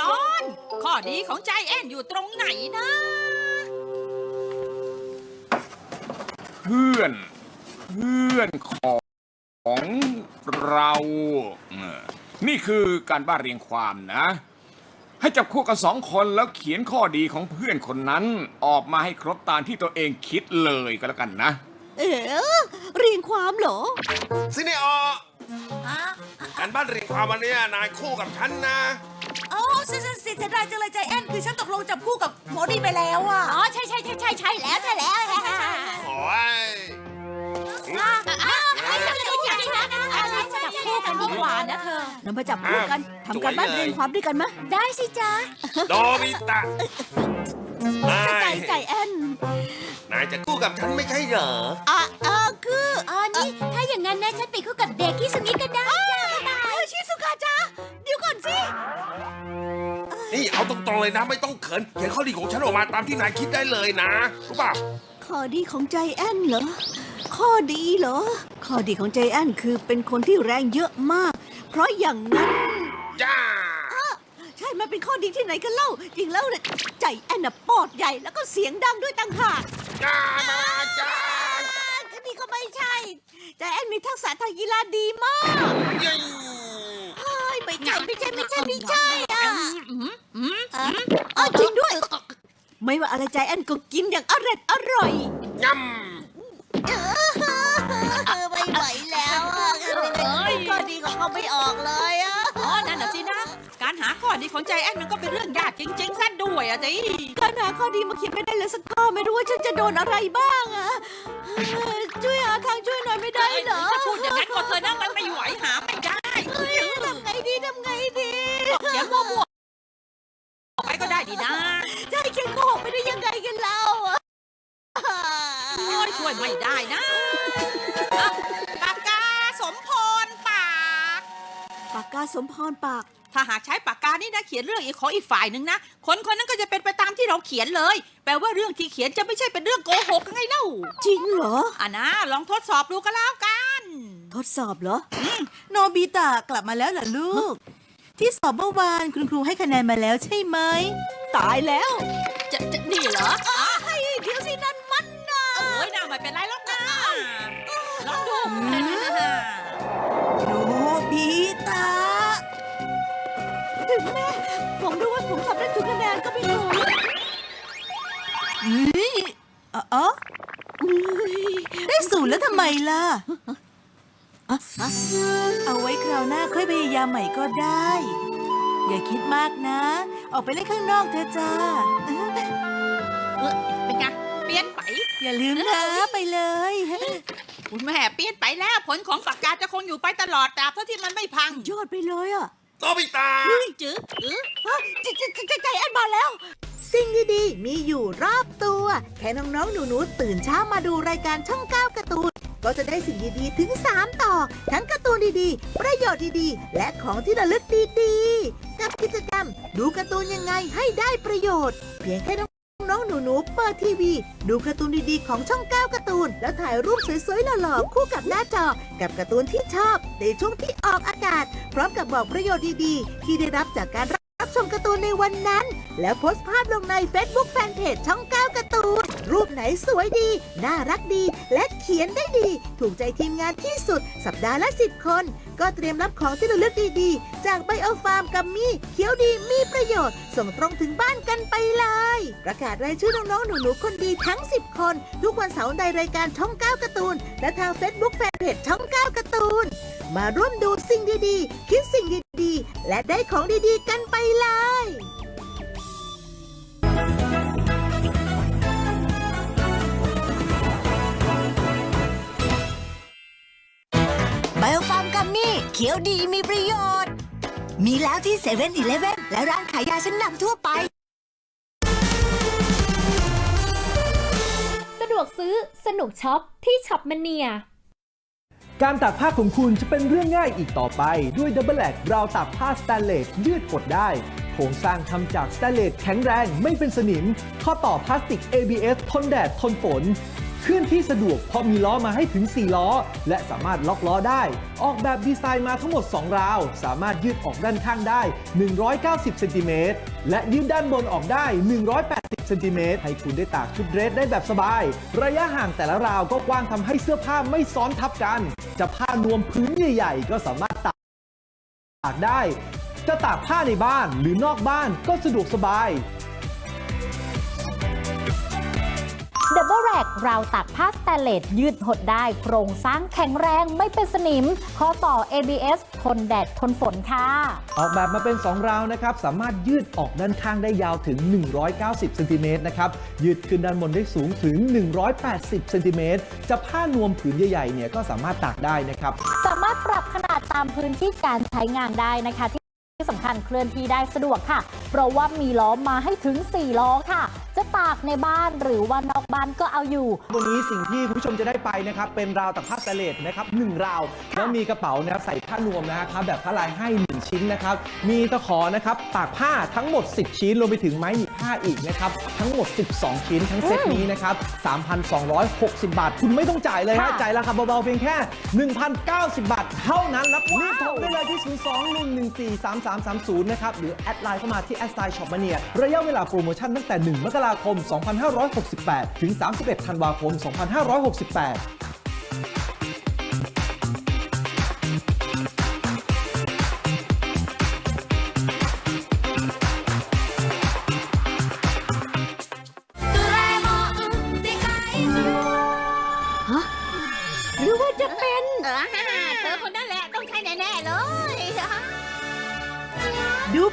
ตอน ข้อดีของใจแอนอยู่ตรงไหนนะ เพื่อน เพื่อนของเราเออนี่คือการบ้านเรียงความนะ ให้จับคู่กันสองคนแล้วเขียนข้อดีของเพื่อนคนนั้น ออกมาให้ครบตามที่ตัวเองคิดเลยก็แล้วกันนะ เอ๋เรียงความเหรอ ซิเนอการบ้านเรียนความวันเนี้ยนายคู่กับฉันนะ โอ้เสียเสียดายจังเลยใจแอนคือฉันตกลงจับคู่กับโมอดีไปแล้วอะอ๋อใช่ใช่ใช่ใช่ใช่แล้วใช่แล้วโอ้ยจับคู่กันดีกว่านะเธอเรามาจับคู่กันทำการบ้านเรียงความด้วยกันไหมได้สิจ๊ะโดมิตะนาใจยใจแอนนายจะคู่กับฉันไม่ใช่เหรออะเออคืออ๋อนี่ถ้าอย่างนั้นนะฉันไปคู่กับ รงๆเลยนะ ไม่ต้องเขินเขียนข้อดีของฉันออกมาตามที่นายคิดได้เลยนะ รู้ป่ะข้อดีของใจแอนเหรอ ข้อดีเหรอ ข้อดีของใจแอนคือเป็นคนที่แรงเยอะมาก เพราะอย่างนั้น จ้า ใช่ มันเป็นข้อดีที่ไหนกันเล่า จริงแล้วเนี่ยใจแอนน่ะปอดใหญ่แล้วก็เสียงดังด้วยต่างหากจ้ามาจ้าอันนี้ก็ไม่ใช่ ใจแอนมีทักษะทางกีฬาดีมาก เย้ เฮ้ยไม่ใช่ไม่ใช่ไม่ใช่ไม่ใช่อะ อืมอืมอะอ๋อจริงด้วย ไม่ว่าอะไรใจแอนก็กินอย่างอร่อยอร่อยยไม่ไหวแล้วอะข้อดีของเขาไม่ออกเลยอะอ๋อ นั่นน่ะสินะ การหาข้อดีของใจแอนมันก็เป็นเรื่องยากจริงๆซะด้วยอะสิการหาข้อดีมาเขียนไม่ได้เลยสักข้อไม่รู้ว่าฉันจะโดนอะไรบ้างอะเอ่อช่วยหาทางช่วยหน่อยไม่ได้เหรอ ถ้าพูดอย่างนั้นก็เธอนะมันไม่ไหวหาไม่ ๆไปก็ได้ดีนะจะให้เขียนโกหกไปได้ยังไงกันเล่าอะโอ้ยช่วยไม่ได้นะอะปากกาสมพรปาก ปากกาสมพรปาก ถ้าหากใช้ปากกานี่นะเขียนเรื่องอีกของอีกฝ่ายหนึ่งนะ คนคนนั้นก็จะเป็นไปตามที่เราเขียนเลย แปลว่าเรื่องที่เขียนจะไม่ใช่เป็นเรื่องโกหกไงเล่าจริงเหรอ อะนะ ลองทดสอบดูก็แล้วกัน ทดสอบเหรอโนบิตะกลับมาแล้วเหรอลูก ที่สอบเมื่อวานคุณครูให้คะแนนมาแล้วใช่ไหม ตายแล้ว จะจะนี่เหรออะเฮ้ยเดี๋ยวสินั่นมันนะโอ้ยน่าไม่เป็นไรหรอกนะลองดูโนบิตะถึงแม่ผมรู้ว่าผมทำได้ทุกคะแนนก็ไม่รู้เฮ้ยอ๋ออ๋อได้ศูนย์แล้วทำไมล่ะ เอาไว้คราวหน้าค่อยพยายามใหม่ก็ได้ อย่าคิดมากนะ ออกไปเล่นข้างนอกเถอะจ้า เออเป็นไงเปลี่ยนไป อย่าลืมนะไปเลย คุณแม่เปลี่ยนไปแล้ว ผลของปากกาจะคงอยู่ไปตลอดตราบเท่าที่มันไม่พังยอดไปเลยอะำโนบิตะจื้อจื้อฮะใจใจใจใจแอนมาแล้ว สิ่งดีๆ มีอยู่รอบตัว แค่น้องๆ หนูๆ ตื่นเช้ามาดูรายการช่อง9การ์ตูน ก็จะได้สิ่งดีๆ ถึง 3 ต่อ ทั้งการ์ตูนดีๆ ประโยชน์ดีๆ และของที่ระลึกดีๆ กับกิจกรรม ดูการ์ตูนยังไงให้ได้ประโยชน์ เพียงแค่น้องๆหนูๆเปิดทีวี ดูการ์ตูนดีๆ ของช่อง9การ์ตูน แล้วถ่ายรูปสวยๆหล่อๆคู่กับหน้าจอ กับการ์ตูนที่ชอบในช่วงที่ออกอากาศ พร้อมกับบอกประโยชน์ดีๆ ที่ได้รับจากการรับ ชมการ์ตูนในวันนั้น แล้วโพสต์ภาพลงใน Facebook แฟนเพจช่อง 9การ์ตูน รูปไหนสวยดี น่ารักดี และเขียนได้ดี ถูกใจทีมงานที่สุด สัปดาห์ละ 10 คน ก็เตรียมรับของที่ระลึกดีๆ จากไบโอฟาร์มกัมมี่เขียวดีมีประโยชน์ ส่งตรงถึงบ้านกันไปเลย ประกาศรายชื่อน้องๆหนูๆคนดีทั้ง 10 คน ทุกวันเสาร์ในรายการช่อง 9การ์ตูน และทาง Facebook Fanpage ช่อง 9การ์ตูน มาร่วมดูสิ่งดีๆ คิดสิ่งดีๆ และได้ของดีๆ กันไปเลย ไบโอฟาร์มกัมมี่เขียวดีมีประโยชน์ มีแล้วที่เซเว่นอีเลฟเว่นและร้านขายยาชั้นนำทั่วไป สะดวกซื้อสนุกช็อปที่ช็อปมเนีย การตากผ้าของคุณจะเป็นเรื่องง่ายอีกต่อไป ด้วยดับเบิลแลกราวตากผ้าสแตนเลสยืดกดได้โครงสร้างทำจากสแตนเลสแข็งแรงไม่เป็นสนิม ข้อต่อพลาสติก ABS ทนแดดทนฝน เคลื่อนที่สะดวกเพราะมีล้อมาให้ถึง 4 ล้อ และสามารถล็อกล้อได้ ออกแบบดีไซน์มาทั้งหมด 2 ราว สามารถยืดออกด้านข้างได้ 190 เซนติเมตร และยืดด้านบนออกได้ 180 เซนติเมตร ให้คุณได้ตากชุดเดรสได้แบบสบาย ระยะห่างแต่ละราวก็กว้างทำให้เสื้อผ้าไม่ซ้อนทับกัน จะผ้านวมพื้นใหญ่ ๆ ก็สามารถตากตากได้ จะตากผ้าในบ้านหรือนอกบ้านก็สะดวกสบาย กราวตากผ้าสแตนเลสยืดหดได้ โครงสร้างแข็งแรงไม่เป็นสนิม ข้อต่อ ABS ทนแดดทนฝนค่ะ ออกแบบมาเป็น 2 ราวนะครับ สามารถยืดออกด้านข้างได้ยาวถึง 190เซนติเมตรนะครับ ยืดขึ้นด้านบนได้สูงถึง 180เซนติเมตรจะผ้านวมผืนใหญ่ๆเนี่ยก็สามารถตากได้นะครับ สามารถปรับขนาดตามพื้นที่การใช้งานได้นะคะ ที่สำคัญเคลื่อนที่ได้สะดวกค่ะ เพราะว่ามีล้อมาให้ถึง 4 ล้อค่ะ จะตากในบ้านหรือว่านอกบ้านก็เอาอยู่ วันนี้สิ่งที่คุณผู้ชมจะได้ไปนะครับเป็นราวตากผ้าสแตนเลสนะครับหนึ่งราว แล้วมีกระเป๋านะครับใส่ผ้านวมนะครับแบบผ้าลายให้ 1 ชิ้นนะครับมีตะขอนะครับตากผ้าทั้งหมด 10 ชิ้นรวมไปถึงไม้หนีบผ้าอีกนะครับทั้งหมด 12 ชิ้นทั้งเซตนี้นะครับ3,260 บาท คุณไม่ต้องจ่ายเลยฮะค่ะจ่ายราคาเบาๆเพียงแค่ 1,090 บาท เท่านั้นรับรีบโทรได้เลยที่3330 นะครับ หรือแอดไลน์เข้ามาที่แอดไซน์ช็อปมาเนียระยะเวลาโปรโมชั่นตั้งแต่ 1 มกราคม 2568 ถึง 31 ธันวาคม 2568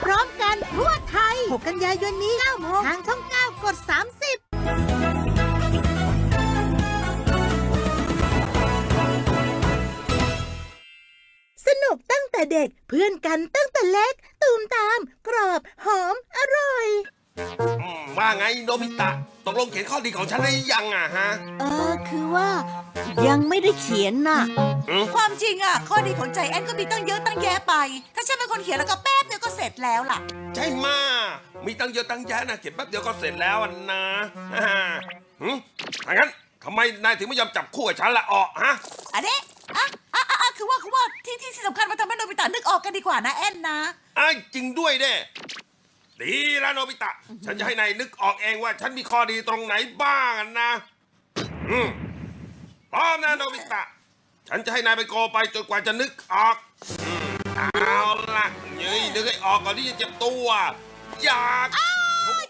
พร้อมกันทั่วไทย 6 กันยายนนี้9โมงทางช่อง 9 กด 30สนุกตั้งแต่เด็กเพื่อนกันตั้งแต่เล็ก ตูมตาม กรอบ หอม อร่อยอืมว่าไงโนบิตะ ตกลงเขียนข้อดีของฉันได้ยังอะฮะ เออคือว่า ยังไม่ได้เขียนน่ะอืมความจริงอะ ข้อดีของใจแอนก็มีตั้งเยอะตั้งแยะไป ถ้าฉันเป็นคนเขียนแล้วก็แป๊บเดียวก็เส ร็จแล้วล่ะ ใช่มา มีตั้งเยอะตั้งแยะนะเขียนแป๊บเดียวก็เสร็จแล้วอะนะฮ่าหืมถ้างั้นทำไมนายถึงไม่ยอมจับคู่กับฉันละออกฮะ อันนี้อะอะอะอะคือว่าคือว่าที่ที่ที่สำคัญมาทำให้โนบิตะนึกออกกันดีกว่านะแอนนะ ไอ้ยจริงด้วยเด้ดีแล้วโนบิตะ ฉันจะให้นายนึกออกเองว่าฉันมีข้อดีตรงไหนบ้างอะนะอืมพร้อมนะโนบิตะ ฉันจะให้นายไปโกไปจนกว่าจะนึกออกอืม เอาละเฮ้ยนึกให้ออกก่อนที่จะเจ็บตัวอยาก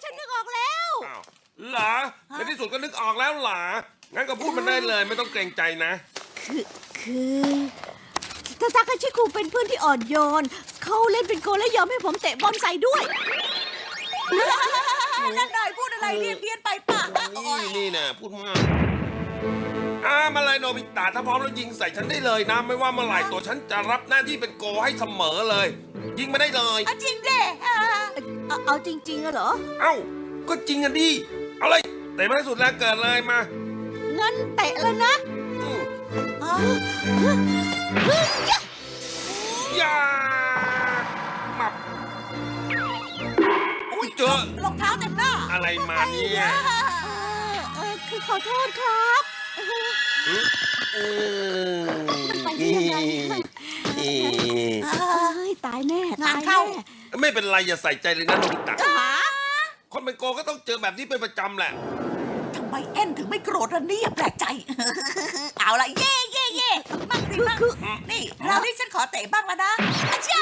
ฉันนึกออกแล้ว อ้าวเหรอในที่สุดก็นึกออกแล้วเหรองั้นก็พูดมันได้เลยไม่ต้องเกรงใจนะคือทาทาคาชิคุเป็นเพื่อนที่อ่อนโยน เขาเล่นเป็นโกลและยอมให้ผมเตะบอลใส่ด้วย นั่นหน่อยพูดอะไรเรียนเรียนไปป่ะโอ้นี่ยนี่นะพูดมาก อ่ามาเลยโนบิตะถ้าพร้อมแล้วยิงใส่ฉันได้เลยนะ ไม่ว่าเมื่อไหร่ตัวฉันจะรับหน้าที่เป็นโกให้เสมอเลย ยิงมาได้เลยอะจริงเด้อะเอาเอาจริงๆอะเหรอ เอ้า ก็จริงอะดิเอาเลยเตะมาให้สุดแล้วเกิดเลยมางั้นเตะแล้วนะอืมอะอย่ามับอุ้ยเจอรองเท้าเต็มหน้าอะไรมาเนี่ย เออเออคือขอโทษครับเออ ไปได้ยังไงเอ้ยตายแน่งาตานยเข้าแน่ไม่เป็นไรอย่าใส่ใจเลยนะโนบิตะหาคนเป็นโกก็ต้องเจอแบบนี้เป็นประจำแหละ ทำไมแอนถึงไม่โกรธล่ะเนี่ยแปลกใจ เอาละเย่เย่เย่มั่งสิมั่งนี่เรานี่ฉันขอเตะบ้างแล้วนะอาจ้า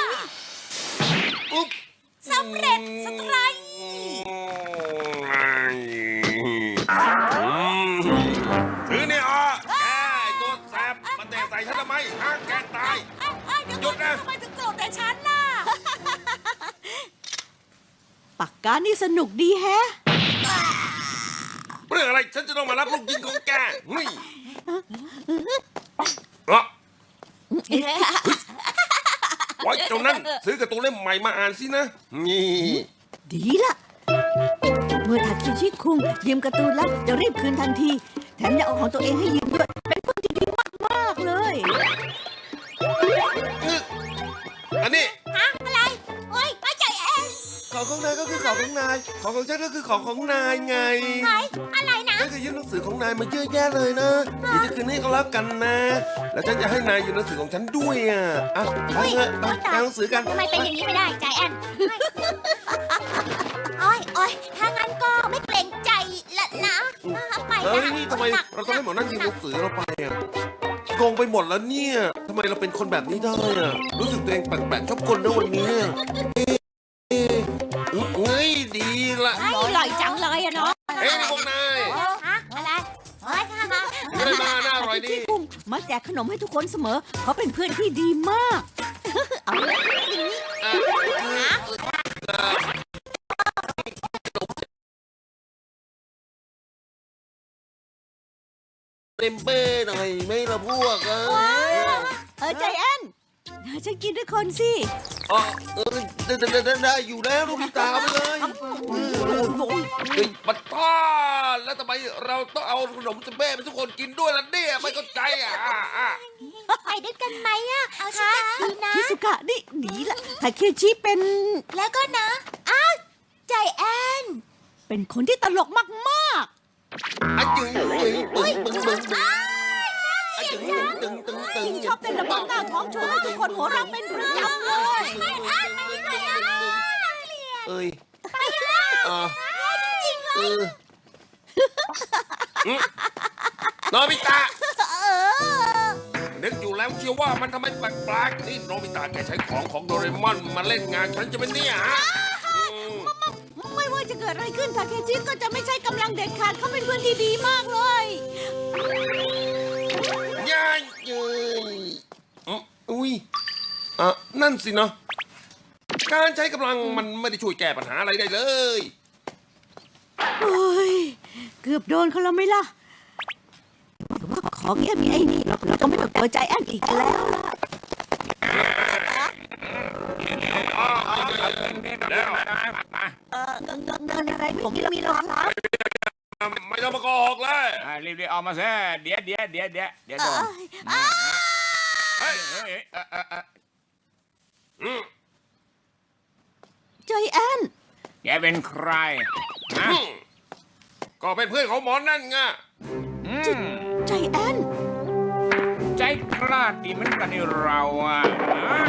อุ๊บสำเร็จสไตรค์ นะ ทำไมถึงโกรธแต่ฉันล่ะ ปากกานี่สนุกดีแฮะ เรื่องอะไรฉันจะต้องมารับลูกยิงของแกนี่เอ้อไว้เจ้านั้นซื้อการ์ตูนเล่มใหม่มาอ่านสินะ นี่ ดีละเมื่อทัดคิชิคุงยืมการ์ตูนแล้วจะรีบคืนทันที แถมยังเอาของตัวเองให้ยืมด้วย ของของนายก็คือของของนาย ของของฉันก็คือของของนายไงอะไรนะ ฉันเคยยื่นหนังสือของนายมาเยอะแยะเลยนะเดี๋ยวจะคืนนี้ก็แล้วกันนะ แล้วฉันจะให้นายยื่นหนังสือของฉันด้วยอะอะเอาเถอะเอาเอาหนังสือกันทำไมเป็นอย่างนี้ไม่ได้ใจแอนโอ้ยโอ้ยถ้างั้นก็ไม่เกรงใจละนะอ่าไปเฮ้ยนะนี่ทำไมหนักเราต้องให้หมอนั่นยื่นหนังสือเราไปอะโกงไปหมดแล้วเนี่ยทำไมเราเป็นคนแบบนี้ได้อะรู้สึกตัวเองแปลกๆชอบกลนะวันนี้ มาแจกขนมให้ทุกคนเสมอ เขาเป็นเพื่อนที่ดีมาก เอาเลยเต็มเป้หน่อยไหม่ละพวกเออเออใจแอนฉันกินด้วยคนสิอ๋อเออได้ได้ได้ได้อยู่แล้วลูกพี่ตาไปเลยเฮ้ยปัตตา แล้วทำไมเราต้องเอาขนมเป้ไปทุกคนกินด้วยล่ะเนี่ยไม่เข้าใจอะอะอะไปด้วยกันไหมอะเอาสิดีนะชิสุกะนี่หนีละทาเคชิเป็น แล้วก็นะอ้าวใจแอน เป็นคนที่ตลกมากอะจึงจึงตึงตึงตึงตึงอะจึงตึงตึงตึงๆชอบเต้นระบำหน้าท้องโชว์ให้ทุกคนหัวเราะเป็นประจำเลยเอ้ยอ่าเออ โนบิตะ นึกอยู่แล้วเชียวว่ามันทำไมแปลกๆนี่โนบิตะแกใช้ของของโดเรมอนมาเล่นงานฉันจะเป็นเนี่ยฮะอืมไม่ว่าจะเกิดอะไรขึ้นทาเคชิก็จะไม่ใช่กำลังเด็ดขาดเขาเป็นเพื่อนที่ดีมากเลยย่าเย้ยอ๋ออุ้ยอะนั่นสินะ การใช้กำลังมันไม่ได้ช่วยแก้ปัญหาอะไรได้เลย โอ้ย เกือบโดนเขาแล้วไหมล่ะแต่ว่าของแค่มีไอ้นี่เราเราก็ไม่ต้องตัวใจแอนอีกแล้วล่ะแล้วเออเงินเงินเงินอะไรผมที่เรามีรองรับไม่ต้องมาโกหกเลยอะรีบๆออกมาซะเดี๋ยวเดี๋ยวเดี๋ยวเดี๋ยวเดี๋ยวโดนเฮ้ยเฮ้ยเอ่อเอ่อเอ่ออืมใจแอนแกเป็นใครฮะ อืม ก็เป็นเพื่อนของหมอนั่นไงอืมใจแอนใจกล้าดีเหมือนกันนี่เราอะฮะ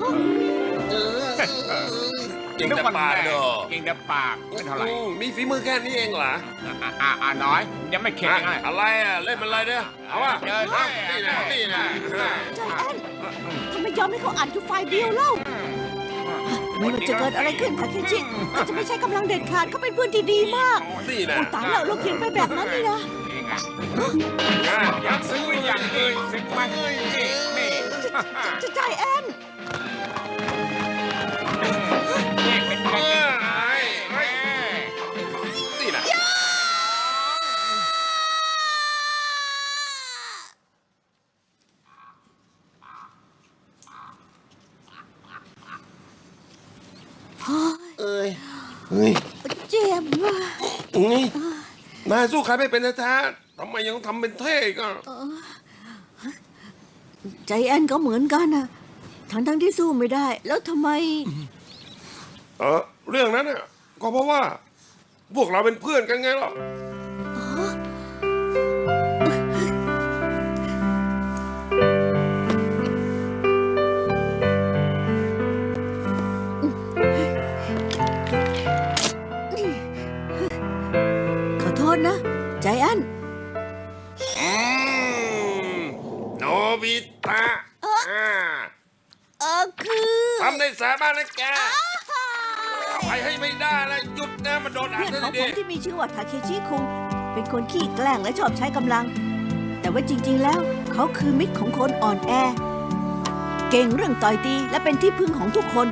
อืมเออเก่งแต่ปากเด้อเก่งแต่ปากไม่เท่าไหร่อืมมีฝีมือแค่นี้เองเหรออะอะอะน้อย ยังไม่เข็ดอะยังไงอะไรอะเล่นมันอะไรเนี่ยเอาวะเดินเอานี่นะนี่นะใจแอนทำไมยอมให้เขาอ่านทุกไฟล์เดียวเล่า ไม่ว่าจะเกิดอะไรขึ้นทาเคชิก็จะไม่ใช่กำลังเด็ดขาดเขาเป็นเพื่อนที่ดีมากนี่นะโอ้ตายแล้วเราเขียนไปแบบนั้นนี่นะนี่ไงอยากซื้ออย่างนี้ซื้อมานี่นี่ จะใจแอนนี่ นายสู้ใครไม่เป็นแท้ๆทำไมยังทำเป็นเท่ก็ใจแอนก็เหมือนกันนะทั้งทั้งๆที่สู้ไม่ได้ แล้วทำไม เออเรื่องนั้นน่ะก็เพราะว่า พวกเราเป็นเพื่อนกันไงล่ะำได้สามารถนะแกเอาไปให้ไม่ได้นะหยุดนะมันโดนอัดเพื่อนซะของผดีมที่มีชื่อว่าทาเคชิคุงเป็นคนขี้แกล้งและชอบใช้กำลัง แต่ว่าจริงๆแล้วเขาคือมิตรของคนอ่อนแอ เก่งเรื่องต่อยตีและเป็นที่พึ่งของทุกคน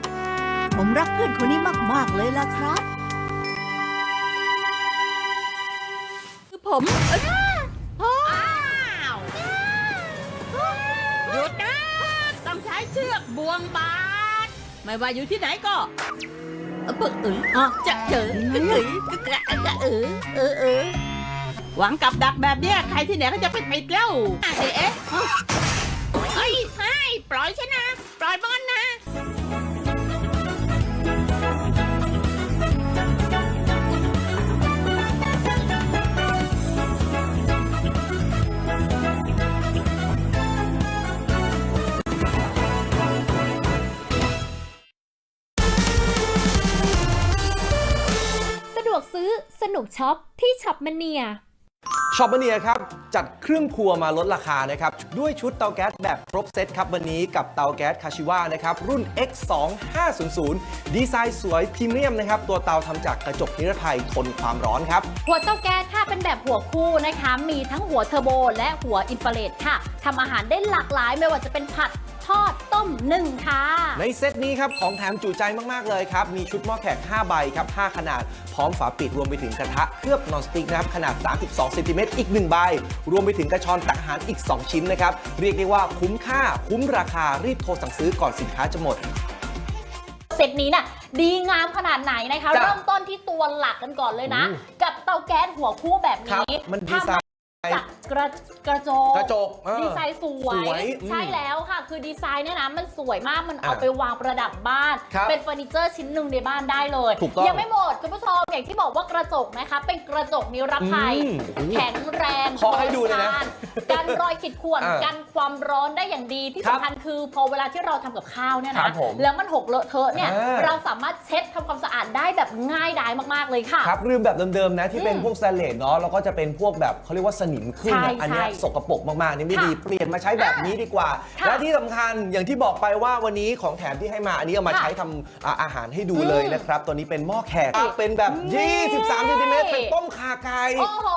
ผมรักเพื่อนคนนี้มากๆเลยล่ะครับ คือผมเอ้ยหยุดนะ ต้องใช้เชือกบ่วงบาด ไม่ว่าอยู่ที่ไหนก็เออปึกเอออะจะเจอเออเออเออเออเออหวังกับดักแบบเนี้ยใครที่ไหนก็จะไปปิดแล้วอะเอ๊ะเฮ้ยให้ปล่อยฉันนะ ปล่อยบอลนะ ซื้อสนุกช็อปที่ช็อปมเนียช็อปเนียครับ จัดเครื่องครัวมาลดราคานะครับ ด้วยชุดเตาแก๊สแบบครบเซตครับวันนี้กับเตาแก๊สคาชิวานะครับ รุ่น X2 500 ดีไซน์สวยพรีเมียมนะครับ ตัวเตาทำจากกระจกนิรภัยทนความร้อนครับ หัวเตาแก๊สค่ะเป็นแบบหัวคู่นะคะ มีทั้งหัวเทอร์โบ และหัวอินฟราเรดค่ะทำอาหารได้หลากหลายไม่ว่าจะเป็นผัดทอดต้ มนึ่งค่ะ ในเซตนี้ครับของแถมจุใจมากๆเลยครับ มีชุดหม้อแขก 5 ใบครับ 5 ขนาด พร้อมฝาปิดรวมไปถึงกระทะเคลือบนอนสติ๊กนะครับ ขนาด 32เซนติเมตรอีก 1 ใบ รวมไปถึงกระชอนตักอาหารอีก 2 ชิ้นนะครับ เรียกได้ว่าคุ้มค่าคุ้มราคารีบโทรสั่งซื้อก่อนสินค้าจะหมดเซตนี้น่ะดีงามขนาดไหนนะคะจ้ะเริ่มต้นที่ตัวหลักกันก่อนเลยนะอืมกับเตาแก๊สหัวคู่แบบครับนี้มันดีไซน์ทำมา จากกระกระจกกระจกเออดีไซน์สวย สวยอืมใช่แล้วค่ะ คือดีไซน์เนี่ยนะมันสวยมากมันเอาอะไปวางประดับบ้าน ครับเป็นเฟอร์นิเจอร์ชิ้นหนึ่งในบ้านได้เลยถูกต้องยังไม่หมดคุณผู้ชมอย่างที่บอกว่ากระจกนะคะ เป็นกระจกนิรภัยอืมโอ้โหแข็งแรงขอให้ดูเลยนะทนกันรอยขีดข่วนอะกันความร้อนได้อย่างดีที่ครับสำคัญคือพอเวลาที่เราทำกับข้าวเนี่ยครันะบผมแล้วมันหกเลอะเทอะเนี่ยอ่า เราสามารถเช็ดทำความสะอาดได้แบบง่ายดายมากๆเลยค่ะ ครับลืมแบบเดิมๆนะที่เป็นอืมพวกสแตนเลสเนาะแล้วก็จะเป็นพวกแบบเขาเรียกว่าสนิมขึ้นใช่อะอันเนี้ยใช่สกปรกมากๆนี่ไม่ค่ะดีเปลี่ยนมาใช้แบบนี้ดีกว่า ค่ะและที่สำคัญอย่างที่บอกไปว่าวันนี้ของแถมที่ให้มาอันนี้เอามาค่ะใช้ทำอ่าอาหารให้ดูอืมเลยนะครับ ตัวนี้เป็นหม้อแขกนี่เป็นแบบ นี่ 23เซนติเมตรเป็นต้มข่าไก่ โอ้โห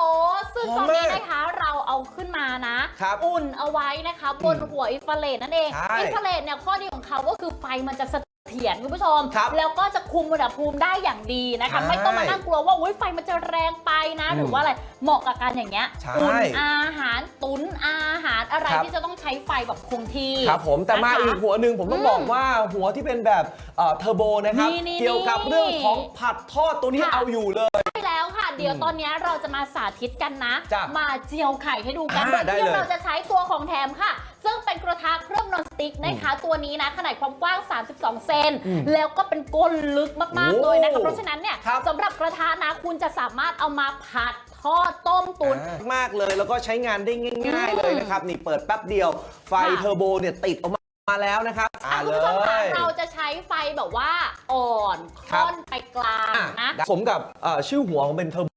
ซึ่งหอตมอนนี้มากนะคะเราเอาขึ้นมานะ ครับอุ่นเอาไว้นะคะ บนหัวอินฟราเรดนั่นเอง ใช่อินฟราเรดเนี่ยข้อดีของเขาก็คือไฟมันจะเส ถียรคุณผู้ชม ครับแล้วก็จะคุมอุณหภูมิได้อย่างดีนะคะ ใช่ไม่ต้องมานั่งกลัวว่าอุ๊ยไฟมันจะแรงไปนะ อืมหรือว่าอะไรเหมาะกับการอย่างเงี้ยใช่อุ่นอาหารตุ๋นอาหารอะไรครับ ที่จะต้องใช้ไฟแบบคงที่ครับผมแต่มานะคะ อีกหัวหนึ่งผมต้องอืมบอกว่าหัวที่เป็นแบบเอ่อเทอร์โบนะครับ นี่นี่เกี่ยวกับเรื่องของผัดทอดตัวนี้ค่ะ เอาอยู่เลย ใช่แล้วค่ะ เดี๋ยวตอนนี้เราจะมาสาธิตกันนะ จ้ะมาเจียวไข่ให้ดูกันอ่าโดยได้ที่เลยเราจะใช้ตัวของแถมค่ะ ซึ่งเป็นกระทะเครื่องนอนสติ๊ กนะคะตัวนี้นะขนาดความกว้าง 32 เซนอืมแล้วก็เป็นก้นลึกมากโอ้ๆเลยนะคะเพราะฉะนั้นเนี่ยครับสำหรับกระทะนะคุณจะสามารถเอามาผัดทอดต้มตุนอ่ามากเลยแล้วก็ใช้งานได้ง่าย ๆ เลยนะครับ นี่เปิดแป๊บเดียวไฟค่ะเทอร์โบเนี่ยติดออกมามาแล้วนะครับอะอ่าคุณเลผู้ชมคะยเราจะใช้ไฟแบบว่าอ่อนครับค่อนไปกลางอะนะ สมกับเอ่อชื่อหัวของเป็นเทอร์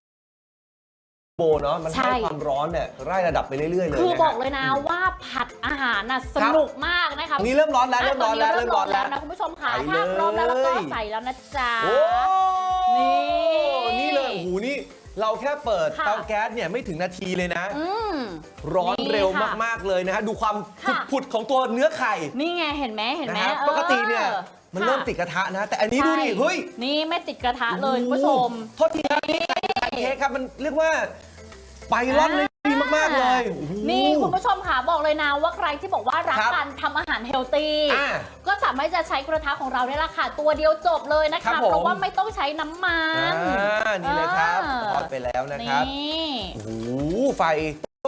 โบเนาะมันใช่ ให้ความร้อนเนี่ยไล่ระดับไปเรื่อยๆเลยคือนะบฮะอกเลยนะว่าผัดอาหารน่ะสครับนุกมากนะคะ นี่เริ่มร้อนแล้วเริ่มร้อนแล้วะตเริ่มร้อนแล้ว นะคุณผู้ชมค่ะไปถ้าพร้อมแล้วแล้วก็เลยใส่แล้วนะจ๊ะ โอ้นี่ นี่เลยโอ้โหนี่เราแค่เปิดค่ะ เตาแก๊สเนี่ยไม่ถึงนาทีเลยนะ อืม ร้อนนี่เร็วค่ะมากๆเลยนะฮะดูความค่ะ ผุดๆของตัวเนื้อไข่นี่ไงเห็นไหมเห็นไหมนะฮะออปกติเนี่ยมันค่ะเริ่มติดกระทะนะ แต่อันนี้ดูดิใช่เฮ้ยนี่ไม่ติดกระทะเลยคุณผู้ชม โอ้โหโทษทีนะนี่ไข่ไข่เค้กครับมันเรียกว่า ไปร่อนเลยดีมาก ๆ เลยโอ้โห นี่คุณผู้ชมค่ะบอกเลยนะว่าใครที่บอกว่ารักครับการทำอาหารเฮลตี้อ่าก็สามารถจะใช้กระทะของเราได้ละค่ะ ตัวเดียวจบเลยนะครัคะ บผม เพราะว่าไม่ต้องใช้น้ำมันอ่านี่เลยครับอ่าทอดไปแล้วนะครับนี่ โอ้โหไฟ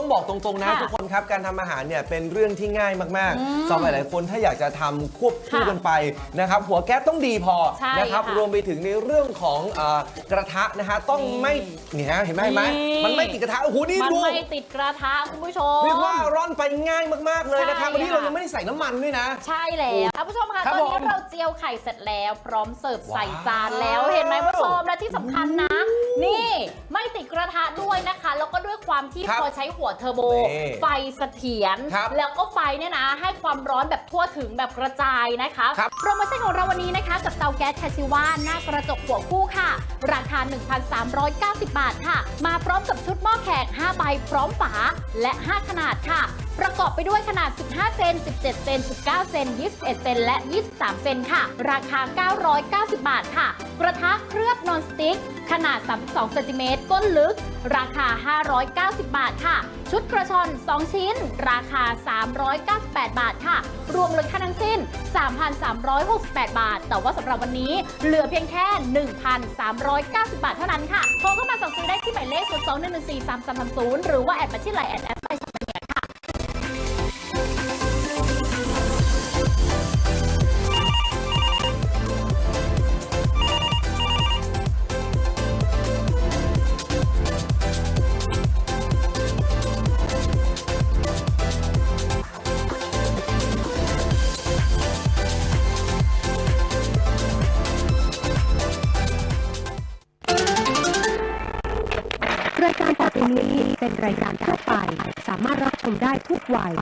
ต้องบอกตรงๆนะค่ะทุกคนครับการทำอาหารเนี่ยเป็นเรื่องที่ง่ายมากอืมๆสำหรับหลายๆคนถ้าอยากจะทำควบคู่ค่ะกันไปนะครับหัวแก๊สต้องดีพอใช่นะครับค่ะรวมไปถึงในเรื่องของเอ่อกระทะนะฮะต้องนี่ไม่เนี่ยฮะเห็นไหมเห็นไหมนี่ มันไม่ติดกระทะโอ้โหนี่มันดู ไม่ติดกระทะคุณผู้ชม เรียกว่าร่อนไปง่ายมากๆเลยนะครับใช่วันนี้เราค่ะ ยังไม่ได้ใส่น้ำมันด้วยนะ ใช่แล้วคุณผู้ชมค่ะครัตบอนนี้ผมเราเจียวไข่เสร็จแล้ว พร้อมเสิร์ฟใส่ว้าวจานแล้วเห็นไหมผู้ชมและที่สำคัญนะ นี่ไม่ติดกระทะด้วยนะคะ แล้วก็ด้วยความที่ครับพอใช้หัวเทอร์โบ นี่ไฟเสถียร ครับแล้วก็ไฟเนี่ยนะให้ความร้อนแบบทั่วถึงแบบกระจายนะคะครับ โปรโมชั่นของเราวันนี้นะคะกับเตาแก๊สคาชิวาหน้ากระจกหัวคู่ค่ะ ราคา 1,390 บาทค่ะ มาพร้อมกับชุดหม้อแขก 5 ใบพร้อมฝาและ 5 ขนาดค่ะประกอบไปด้วยขนาด 15 เซน 17 เซน 19 เซน 21 เซน และ 23 เซนค่ะ ราคา 990 บาทค่ะ กระทะเคลือบนอนสติ๊ก ขนาด 32 เซนติเมตร ก้นลึก ราคา 590 บาทค่ะ ชุดกระชอน 2 ชิ้น ราคา 398 บาทค่ะ รวมมูลค่าทั้งสิ้น 3,368 บาท แต่ว่าสำหรับวันนี้เหลือเพียงแค่ 1,390 บาทเท่านั้นค่ะ โทรเข้ามาสั่งซื้อได้ที่หมายเลข 0 2 1 1 4 3 3 3 0 หรือว่าแอดมาที่ไลน์แอด ทุกวัย